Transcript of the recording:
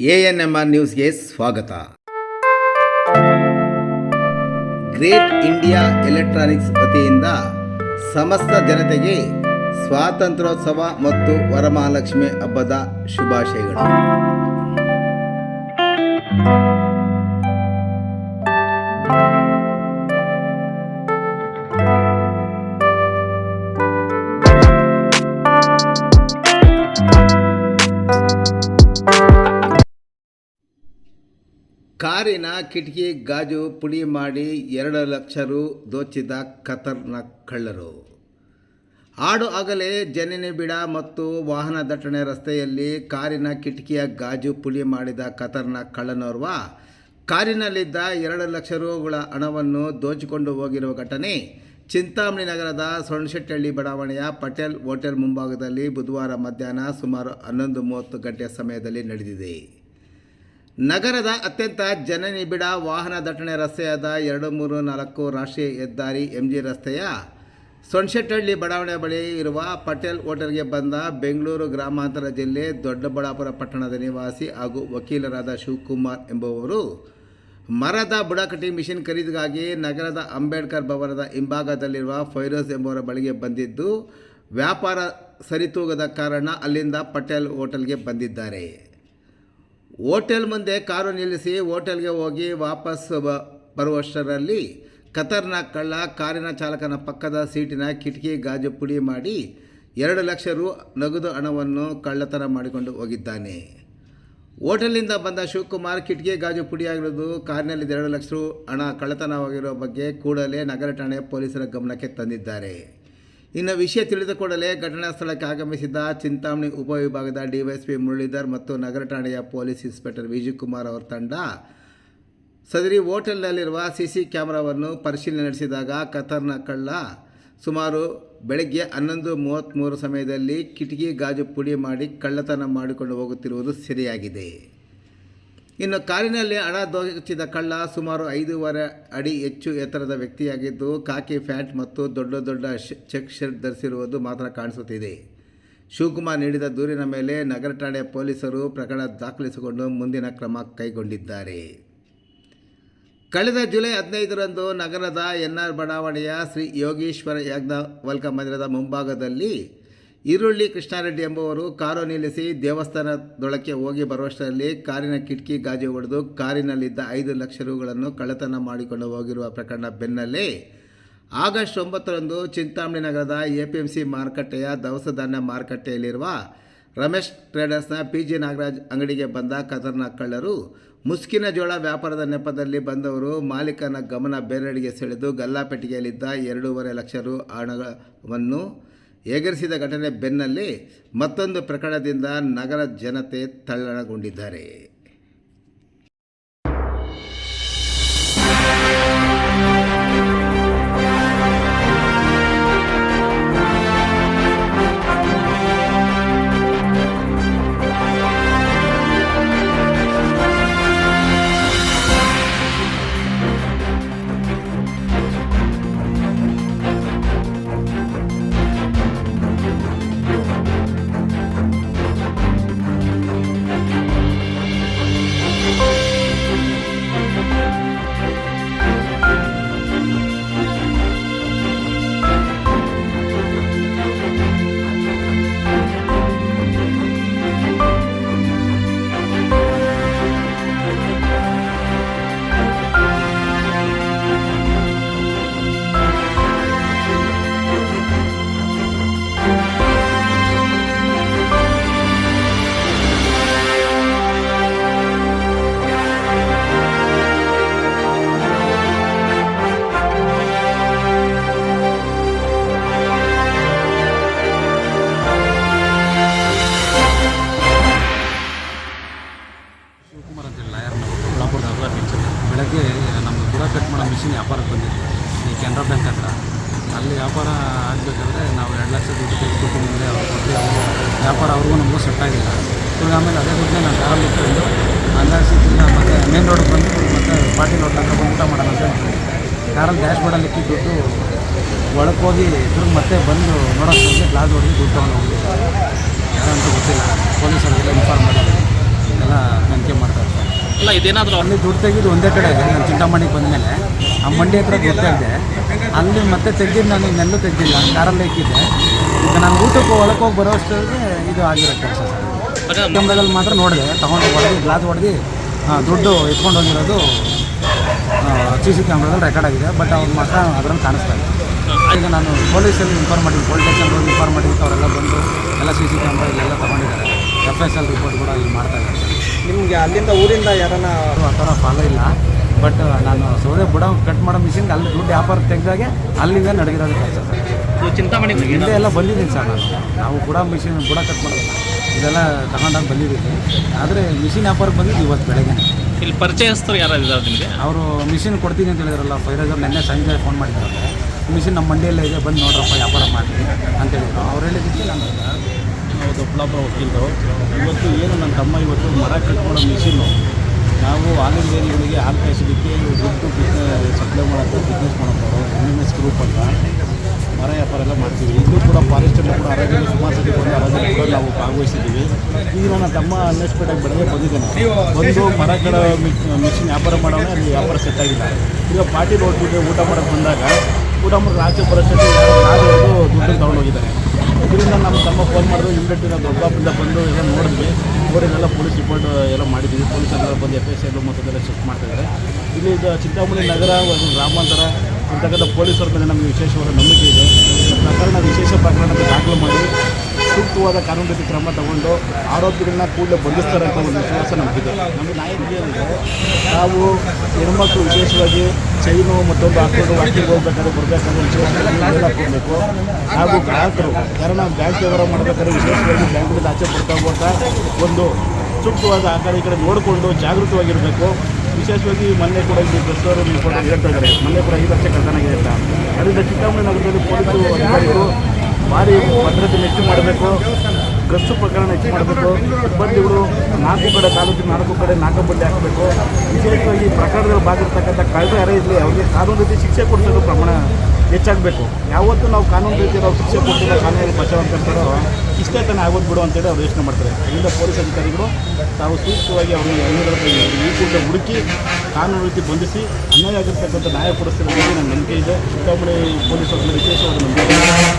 A N M R ನ್ಯೂಸ್ಗೆ ಸ್ವಾಗತ. Great India electronics ವತಿಯಿಂದ ಸಮಸ್ತ ಜನತೆಗೆ ಸ್ವಾತಂತ್ರ್ಯೋತ್ಸವ ಮತ್ತು ವರಮಹಾಲಕ್ಷ್ಮಿ ಹಬ್ಬದ ಶುಭಾಶಯಗಳು. ಕಾರಿನ ಕಿಟಕಿ, ಗಾಜು ಪುಡಿ ಮಾಡಿ ಎರಡು ಲಕ್ಷ ರು ದೋಚಿದ ಖತರ್ನಾಕ್ ಕಳ್ಳರು. ಆಡು ಆಗಲೇ ಜನನಿ ಬಿಡ ಮತ್ತು ವಾಹನ ದಟ್ಟಣೆ ರಸ್ತೆಯಲ್ಲಿ ಕಾರಿನ ಕಿಟಕಿಯ ಗಾಜು ಪುಡಿ ಮಾಡಿದ ಖತರ್ನಾಕ್ ಕಳ್ಳನೋರ್ವ, ಕಾರಿನಲ್ಲಿದ್ದ ಎರಡು ಲಕ್ಷ ರುಗಳ ಹಣವನ್ನು ದೋಚಿಕೊಂಡು ಹೋಗಿರುವ ಘಟನೆ ಚಿಂತಾಮಣಿ ನಗರದ ಸೊಣಶೆಟ್ಟಹಳ್ಳಿ ಬಡಾವಣೆಯ ಪಟೇಲ್ ಹೋಟೆಲ್ ಮುಂಭಾಗದಲ್ಲಿ ಬುಧವಾರ ಮಧ್ಯಾಹ್ನ ಸುಮಾರು ಹನ್ನೊಂದು ಮೂವತ್ತು ಗಂಟೆಯ ಸಮಯದಲ್ಲಿ ನಡೆದಿದೆ. ನಗರದ ಅತ್ಯಂತ ಜನನಿಬಿಡ ವಾಹನ ದಟ್ಟಣೆ ರಸ್ತೆಯಾದ ಎರಡು ಮೂರು ನಾಲ್ಕು ರಾಷ್ಟ್ರೀಯ ಹೆದ್ದಾರಿ ಎಂ ಜಿ ರಸ್ತೆಯ ಸೊಣಶೆಟ್ಟಹಳ್ಳಿ ಬಡಾವಣೆ ಬಳಿ ಇರುವ ಪಟೇಲ್ ಹೋಟೆಲ್ಗೆ ಬಂದ ಬೆಂಗಳೂರು ಗ್ರಾಮಾಂತರ ಜಿಲ್ಲೆ ದೊಡ್ಡಬಳ್ಳಾಪುರ ಪಟ್ಟಣದ ನಿವಾಸಿ ಹಾಗೂ ವಕೀಲರಾದ ಶಿವಕುಮಾರ್ ಎಂಬುವವರು ಮರದ ಬುಡಕಟ್ಟಿ ಮಿಷಿನ್ ಖರೀದಿಗಾಗಿ ನಗರದ ಅಂಬೇಡ್ಕರ್ ಭವನದ ಹಿಂಭಾಗದಲ್ಲಿರುವ ಫೈರೋಸ್ ಎಂಬುವರ ಬಳಿಗೆ ಬಂದಿದ್ದು ವ್ಯಾಪಾರ ಸರಿತೂಗದ ಕಾರಣ ಅಲ್ಲಿಂದ ಪಟೇಲ್ ಹೋಟೆಲ್ಗೆ ಬಂದಿದ್ದಾರೆ. ಹೋಟೆಲ್ ಮುಂದೆ ಕಾರು ನಿಲ್ಲಿಸಿ ಹೋಟೆಲ್ಗೆ ಹೋಗಿ ವಾಪಸ್ ಬರುವಷ್ಟರಲ್ಲಿ ಖತರ್ನಾಕ್ ಕಳ್ಳ ಕಾರಿನ ಚಾಲಕನ ಪಕ್ಕದ ಸೀಟಿನ ಕಿಟಕಿ ಗಾಜು ಪುಡಿ ಮಾಡಿ ಎರಡು ಲಕ್ಷ ರು ನಗದು ಹಣವನ್ನು ಕಳ್ಳತನ ಮಾಡಿಕೊಂಡು ಹೋಗಿದ್ದಾನೆ. ಹೋಟೆಲ್ನಿಂದ ಬಂದ ಶಿವಕುಮಾರ್ ಕಿಟಕಿ ಗಾಜು ಪುಡಿಯಾಗಿರೋದು ಕಾರಿನಲ್ಲಿ ಎರಡು ಲಕ್ಷ ರು ಹಣ ಕಳ್ಳತನವಾಗಿರೋ ಬಗ್ಗೆ ಕೂಡಲೇ ನಗರ ಠಾಣೆ ಪೊಲೀಸರ ಗಮನಕ್ಕೆ ತಂದಿದ್ದಾರೆ. ಇನ್ನು ವಿಷಯ ತಿಳಿದ ಕೂಡಲೇ ಘಟನಾ ಸ್ಥಳಕ್ಕೆ ಆಗಮಿಸಿದ ಚಿಂತಾಮಣಿ ಉಪವಿಭಾಗದ ಡಿವೈಎಸ್ಪಿ ಮುರಳೀಧರ್ ಮತ್ತು ನಗರ ಠಾಣೆಯ ಪೊಲೀಸ್ ಇನ್ಸ್ಪೆಕ್ಟರ್ ವಿಜಯ್ ಕುಮಾರ್ ಅವರ ತಂಡ ಸದರಿ ಹೋಟೆಲ್ನಲ್ಲಿರುವ ಸಿ ಸಿ ಕ್ಯಾಮೆರಾವನ್ನು ಪರಿಶೀಲನೆ ನಡೆಸಿದಾಗ ಕತರ್ನ ಕಳ್ಳ ಸುಮಾರು ಬೆಳಗ್ಗೆ ಹನ್ನೊಂದು ಮೂವತ್ತ್ಮೂರು ಸಮಯದಲ್ಲಿ ಕಿಟಕಿ, ಗಾಜು ಪುಡಿ ಮಾಡಿ ಕಳ್ಳತನ ಮಾಡಿಕೊಂಡು ಹೋಗುತ್ತಿರುವುದು ಸೆರೆಯಾಗಿದೆ. ಇನ್ನು ಕಾರಿನಲ್ಲಿ ಹಣ ದೋಚಿದ ಕಳ್ಳ ಸುಮಾರು ಐದೂವರೆ ಅಡಿ ಹೆಚ್ಚು ಎತ್ತರದ ವ್ಯಕ್ತಿಯಾಗಿದ್ದು ಕಾಕಿ ಫ್ಯಾಂಟ್ ಮತ್ತು ದೊಡ್ಡ ದೊಡ್ಡ ಚೆಕ್ ಶರ್ಟ್ ಧರಿಸಿರುವುದು ಮಾತ್ರ ಕಾಣಿಸುತ್ತಿದೆ. ಶಿವಕುಮಾರ್ ನೀಡಿದ ದೂರಿನ ಮೇಲೆ ನಗರ ಠಾಣೆ ಪೊಲೀಸರು ಪ್ರಕರಣ ದಾಖಲಿಸಿಕೊಂಡು ಮುಂದಿನ ಕ್ರಮ ಕೈಗೊಂಡಿದ್ದಾರೆ. ಕಳೆದ ಜುಲೈ ಹದಿನೈದರಂದು ನಗರದ ಎನ್ಆರ್ ಬಡಾವಣೆಯ ಶ್ರೀ ಯೋಗೀಶ್ವರ ಯಾಜ್ಞವಲ್ಕ ಮಂದಿರದ ಮುಂಭಾಗದಲ್ಲಿ ಈರುಳ್ಳಿ ಕೃಷ್ಣಾರೆಡ್ಡಿ ಎಂಬುವರು ಕಾರು ನಿಲ್ಲಿಸಿ ದೇವಸ್ಥಾನದೊಳಕ್ಕೆ ಹೋಗಿ ಬರುವಷ್ಟರಲ್ಲಿ ಕಾರಿನ ಕಿಟಕಿ ಗಾಜು ಹೊಡೆದು ಕಾರಿನಲ್ಲಿದ್ದ ಐದು ಲಕ್ಷ ರುಗಳನ್ನು ಕಳ್ಳತನ ಮಾಡಿಕೊಂಡು ಹೋಗಿರುವ ಪ್ರಕರಣ ಬೆನ್ನಲ್ಲೇ ಆಗಸ್ಟ್ ಒಂಬತ್ತರಂದು ಚಿಂತಾಮಣಿ ನಗರದ ಎ ಪಿ ಎಂ ಸಿ ಮಾರುಕಟ್ಟೆಯ ದವಸ ಧಾನ್ಯ ಮಾರುಕಟ್ಟೆಯಲ್ಲಿರುವ ರಮೇಶ್ ಟ್ರೇಡರ್ಸ್ನ ಪಿ ಜಿ ನಾಗರಾಜ್ ಅಂಗಡಿಗೆ ಬಂದ ಖತರ್ನಾಕ್ ಕಳ್ಳರು. ಮುಸ್ಕಿನ ಜೋಳ ವ್ಯಾಪಾರದ ನೆಪದಲ್ಲಿ ಬಂದವರು ಮಾಲೀಕನ ಗಮನ ಬೇರೆಡೆಗೆ ಸೆಳೆದು ಗಲ್ಲಾಪೆಟ್ಟಿಗೆಯಲ್ಲಿದ್ದ ಎರಡೂವರೆ ಲಕ್ಷ ರು ಹಣವನ್ನು ಎಗರಿಸಿದ ಘಟನೆ ಬೆನ್ನಲ್ಲೇ ಮತ್ತೊಂದು ಪ್ರಕರಣದಿಂದ ನಗರ ಜನತೆ ತಲ್ಲಣಗೊಂಡಿದ್ದಾರೆ ಆಗಿಲ್ಲ ತಿರ್ಗಿ ಆಮೇಲೆ ಅದೇ ದುಡ್ಡನ್ನ ನಾನು ಕಾರಲ್ಲಿ ಇಟ್ಕೊಂಡು ಅಂದಾಜು ತಿರ್ಗಿ ಮತ್ತೆ ಮೇನ್ ರೋಡ್ಗೆ ಬಂದು ಮತ್ತೆ ಪಾರ್ಟಿ ರೋಡ್ ಹತ್ರ ಬಂದು ಊಟ ಮಾಡೋಣ ಅಂತ ಹೇಳ್ತೀನಿ ಕಾರಲ್ಲಿ ಡ್ಯಾಶ್ ಬೋರ್ಡಲ್ಲಿ ಇಕ್ಕಿ ದುಡ್ಡು ಒಳಕ್ಕೆ ಹೋಗಿ ತಿರ್ಗಿ ಮತ್ತೆ ಬಂದು ನೋಡೋಕ್ಕೆ ಗ್ಲಾಸ್ ಹೊಡೆದು ದುಡ್ಡು ತೊಗೊಂಡು ಹೋಗಿ ಯಾರಂತೂ ಗೊತ್ತಿಲ್ಲ. ಪೊಲೀಸರಿಗೆಲ್ಲ ಇನ್ಫಾರ್ಮ್ ಮಾಡಿದ್ದೀನಿ ಎಲ್ಲ ನಂಬಿಕೆ ತನಿಖೆ ಮಾಡ್ತಾ ಇರ್ತಾರೆ ಅಲ್ಲ ಇದೇನಾದರೂ ಅಲ್ಲಿ ದುಡ್ಡು ತೆಗೆದು ಒಂದೇ ಕಡೆ ಇದೆ. ನಾನು ಚಿಂತಾಮಣಿಗೆ ಬಂದಮೇಲೆ ಆ ಮಂಡಿ ಹತ್ರ ಗೊತ್ತಾಗಿದೆ. ತೆಗೆದೆ ಅಲ್ಲಿ ಮತ್ತೆ ತೆಗ್ದಿದ್ದು ನಾನು ಇನ್ನೆಲ್ಲೂ ತೆಗ್ದಿಲ್ಲ. ಕಾರಲ್ಲಿ ಇಕ್ಕಿದ್ದೆ. ಈಗ ನಾನು ಊಟಕ್ಕೆ ಒಳಗೆ ಹೋಗಿ ಬರೋ ಅಷ್ಟೊತ್ತಿಗೆ ಇದು ಆಗಿರೋ ಕೆಲಸ ಸರ್. ಕ್ಯಾಮ್ರಾದಲ್ಲಿ ಮಾತ್ರ ನೋಡಿದೆ ತೊಗೊಂಡು ಹೊಡೆದು ಗ್ಲಾಸ್ ಹೊಡೆದು ದುಡ್ಡು ಎತ್ಕೊಂಡು ಹೋಗಿರೋದು ಸಿ ಸಿ ಕ್ಯಾಮ್ರಾದಲ್ಲಿ ರೆಕಾರ್ಡ್ ಆಗಿದೆ ಬಟ್ ಅವ್ರು ಮಾತ್ರ ಅದರಲ್ಲಿ ಕಾಣಿಸ್ತಾ ಇದೆ ಈಗ ನಾನು ಪೊಲೀಸಲ್ಲಿ ಇನ್ಫಾರ್ಮ್ ಮಾಡಿದ್ದೀನಿ ಪೊಲೀಸ್ ಸ್ಟೇಷನ್ ಇನ್ಫಾರ್ಮ್ ಮಾಡಿದ್ದಕ್ಕೆ ಅವರೆಲ್ಲ ಬಂದು ಎಲ್ಲ ಸಿ ಸಿ ಕ್ಯಾಮ್ರಾ ಇಲ್ಲೆಲ್ಲ ತೊಗೊಂಡಿದ್ದಾರೆ. ಎಫ್ ಎಸ್ ಎಲ್ ರಿಪೋರ್ಟ್ ಕೂಡ ಇಲ್ಲಿ ಮಾಡ್ತಾ ಇದ್ದಾರೆ. ನಿಮಗೆ ಅಲ್ಲಿಂದ ಊರಿಂದ ಯಾರನ್ನ ಆ ಥರ ಫಾಲೋ ಇಲ್ಲ. ಬಟ್ ನಾನು ಸೌದೆ ಬುಡ ಕಟ್ ಮಾಡೋ ಮಿಷಿನ್ಗೆ ಅಲ್ಲಿ ದುಡ್ಡು ವ್ಯಾಪಾರ ತೆಗೆದಾಗೆ ಅಲ್ಲಿಂದ ನಡೆದಿರೋದು ಕೆಲಸ ಸರ್. ಚಿಂತಾಮಣಿ ಹಿಂದೆ ಎಲ್ಲ ಬಂದಿದ್ದೀನಿ ಸರ್ ನಾನು. ನಾವು ಕೂಡ ಮಿಷಿನ್ ಬುಡ ಕಟ್ ಮಾಡೋದಲ್ಲ ಇದೆಲ್ಲ ತಗೊಂಡಾಗ ಬಂದಿದ್ದೀನಿ. ಆದರೆ ಮಿಷಿನ್ ವ್ಯಾಪಾರಕ್ಕೆ ಬಂದಿದ್ದು ಇವತ್ತು ಬೆಳಗ್ಗೆ ಇಲ್ಲಿ ಪರಿಚಯಸ್ಥರು ಯಾರು ಇದ್ದಾರೆ ನಿಮಗೆ? ಅವರು ಮಿಷಿನ್ ಕೊಡ್ತೀನಿ ಅಂತ ಹೇಳಿದ್ರಲ್ಲ ಫೈರಾಜರ್ ನೆನ್ನೆ ಸಂಜೆ ಫೋನ್ ಮಾಡಿದ್ದಾರೆ. ಮಿಷಿನ್ ನಮ್ಮ ಮಂಡಿಯಲ್ಲೇ ಇದೆ ಬಂದು ನೋಡ್ರಪ್ಪ ವ್ಯಾಪಾರ ಮಾಡಿ ಅಂತ ಹೇಳಿದ್ರು. ಅವ್ರು ಹೇಳಿದ್ದಕ್ಕೆ ನಾನು ನಾವು ದೊಡ್ಡಬಳ್ಳಾಪುರ ವಕೀಲರು. ಇವತ್ತು ಏನು ನನ್ನ ತಮ್ಮ ಇವತ್ತು ಮರ ಕಟ್ಕೊಳ್ಳೋ ಮಾಡೋ ಮಿಷಿನ್ನು ನಾವು ಹಾಲಿನ ಡೈರಿಗಳಿಗೆ ಹಾಲು ಕಾಯಿಸೋದಕ್ಕೆ ದುಡ್ಡು ಬಿಸ್ನೆಸ್ ಸಪ್ಲೈ ಮಾಡೋಕ್ಕೆ ಬಿಸ್ನೆಸ್ ಮಾಡೋದು ಎಂ ಎಸ್ ಗ್ರೂಪ್ ಅಂತ. ಮರ ವ್ಯಾಪಾರ ಎಲ್ಲ ಮಾಡ್ತೀವಿ. ಇಲ್ಲೂ ಕೂಡ ಫಾರೆಸ್ಟನ್ನು ಕೂಡ ಅರಣ್ಯ ಸುಮಾರು ಸತಿ ಬಂದು ಅರಣ್ಯ ಕೂಡ ನಾವು ಭಾಗವಹಿಸಿದ್ದೀವಿ. ಈಗ ನನ್ನ ತಮ್ಮ ಅನ್ಎಕ್ಸ್ಪೆಕ್ಟಾಗಿ ಬೆಳಗ್ಗೆ ಬಂದಿದ್ದಾನೆ. ಬಂದು ಮರಗಳ ಮಿಷಿನ್ ವ್ಯಾಪಾರ ಮಾಡೋಣ, ಅಲ್ಲಿ ವ್ಯಾಪಾರ ಸೆಟ್ ಆಗಿಲ್ಲ. ಈಗ ಪಾರ್ಟಿ ನೋಡ್ಬಿಟ್ಟು ಊಟ ಮಾಡೋಕ್ಕೆ ಬಂದಾಗ, ಊಟ ಮಾಡಿ ಆಚೆ ಪರಿಸ್ಥಿತಿ ಹಿಡಿದು ದುಡ್ಡು ತಗೊಂಡೋಗಿದ್ದಾರೆ. ಇದರಿಂದ ನಮ್ಮ ತಮ್ಮ ಫೋನ್ ಮಾಡಿದ್ರು ಇಮ್ಮಿಡಿಯೇಟ್ ನಾವು ದೊಡ್ಡಬಳ್ಳಾಪುರದಿಂದ ಬಂದು ಎಲ್ಲ ನೋಡಿದ್ವಿ. ಅವರಿಗೆಲ್ಲ ಪೊಲೀಸ್ ರಿಪೋರ್ಟ್ ಎಲ್ಲ ಮಾಡಿದ್ವಿ. ಪೊಲೀಸರೆಲ್ಲ ಬಂದು ಎಫ್ ಎಸ್ ಎಲ್ಲ ಮತ್ತೆಲ್ಲ ಚೆಕ್ ಮಾಡ್ತಿದ್ದಾರೆ. ಇಲ್ಲಿ ಚಿಂತಾಮಣಿ ನಗರ, ಒಂದು ಗ್ರಾಮಾಂತರ ಇರ್ತಕ್ಕಂಥ ಪೊಲೀಸರ ಮೇಲೆ ನಮಗೆ ವಿಶೇಷವಾದ ನಂಬಿಕೆ ಇದೆ. ಪ್ರಕರಣ ವಿಶೇಷ ಪ್ರಕರಣ ದಾಖಲು ಮಾಡಿ, ಸೂಕ್ತವಾದ ಕಾನೂನು ಕ್ರಮ ತಗೊಂಡು ಆರೋಪಿಗಳನ್ನ ಕೂಡಲೇ ಬಂಧಿಸ್ತಾರೆ ಅಂತ ಒಂದು ವಿಶ್ವಾಸ ನಮಗಿದೆ. ನಮಗೆ ನಾಯಕರಿಗೆ ನಾವು ಹೆಣ್ಮಕ್ಳು ವಿಶೇಷವಾಗಿ ಚೈನು ಮತ್ತೊಂದು ಹಾಕೊಂಡು ವಾಕಿಂಗ್ ಹೋಗ್ಬೇಕಾದ್ರೆ ಬರಬೇಕಾದ್ರೆ ವಿಶೇಷವಾಗಿ ಮೇಲ್ ಹಾಕ್ಕೊಡ್ಬೇಕು. ಹಾಗೂ ಗ್ರಾಹಕರು ಕಾರಣ ಬ್ಯಾಂಕ್ ವ್ಯವಹಾರ ಮಾಡಬೇಕಾದ್ರೆ ವಿಶೇಷವಾಗಿ ಬ್ಯಾಂಕ್ಗಳಿಂದ ಆಚೆ ಬರ್ತಾ ಹೋಗ್ತಾ ಒಂದು ಸೂಕ್ತವಾದ ಆ ಕಡೆ ಈ ಕಡೆ ನೋಡಿಕೊಂಡು ಜಾಗೃತವಾಗಿರಬೇಕು. ವಿಶೇಷವಾಗಿ ಮೊನ್ನೆ ಕೂಡ ಇಲ್ಲಿ ಬಸ್ಸವರು ಕೂಡ ಹೇಳ್ತಾ ಇದ್ದಾರೆ. ಮೊನ್ನೆ ಕೂಡ ಐದು ಲಕ್ಷ ಕಳ್ತನಾಗಿದೆ ಅಂತ. ಅದರಿಂದ ಚಿಂತಾಮಣಿ ನಗರದಲ್ಲಿ ಪೊಲೀಸರು ಅಧಿಕಾರಿಗಳು ಭಾರಿ ಭದ್ರತೆ ಹೆಚ್ಚು ಮಾಡಬೇಕು. ಗಸ್ತು ಪ್ರಕರಣ ಹೆಚ್ಚು ಮಾಡಬೇಕು. ಸಿಬ್ಬಂದಿಗಳು ನಾಲ್ಕು ಕಡೆ, ತಾಲೂಕಿನ ನಾಲ್ಕು ಕಡೆ ನಾಲ್ಕು ಹಾಕಬೇಕು. ವಿಶೇಷವಾಗಿ ಈ ಪ್ರಕರಣದಲ್ಲಿ ಭಾಗಿರ್ತಕ್ಕಂಥ ಕಳೆದ ಯಾರೇ ಇರಲಿ, ಅವರಿಗೆ ಕಾನೂನು ರೀತಿ ಶಿಕ್ಷೆ ಕೊಡಿಸೋದು ಪ್ರಮಾಣ ಹೆಚ್ಚಾಗಬೇಕು. ಯಾವತ್ತೂ ನಾವು ಕಾನೂನು ರೀತಿ ನಾವು ಶಿಕ್ಷೆ ಕೊಟ್ಟಿಲ್ಲ ಕಾನೂನು ಬಚಾವ್ ಅಂತ ಹೇಳ್ತಾರೋ ಇಷ್ಟೇ ತಾನೇ ಆಗೋದು ಬಿಡು ಅಂತೇಳಿ ಅವ್ರು ಯೋಚನೆ ಮಾಡ್ತಾರೆ. ಅದರಿಂದ ಪೊಲೀಸ್ ಅಧಿಕಾರಿಗಳು ತಾವು ಸೂಕ್ತವಾಗಿ ಅವ್ರಿಗೆ ಈ ಕೂಡ ಹುಡುಕಿ ಕಾನೂನು ರೀತಿ ಬಂಧಿಸಿ ಅನ್ಯಾಯ ಆಗಿರ್ತಕ್ಕಂಥ ನ್ಯಾಯ ಕೊಡಿಸ್ತಿರೋ ನನ್ನ ನಂಬಿಕೆ ಇದೆ. ಚಿಂತಾಮಣಿ ಪೊಲೀಸರ ಮೇಲೆ ವಿಶೇಷವಾದ ನಂಬಿಕೆ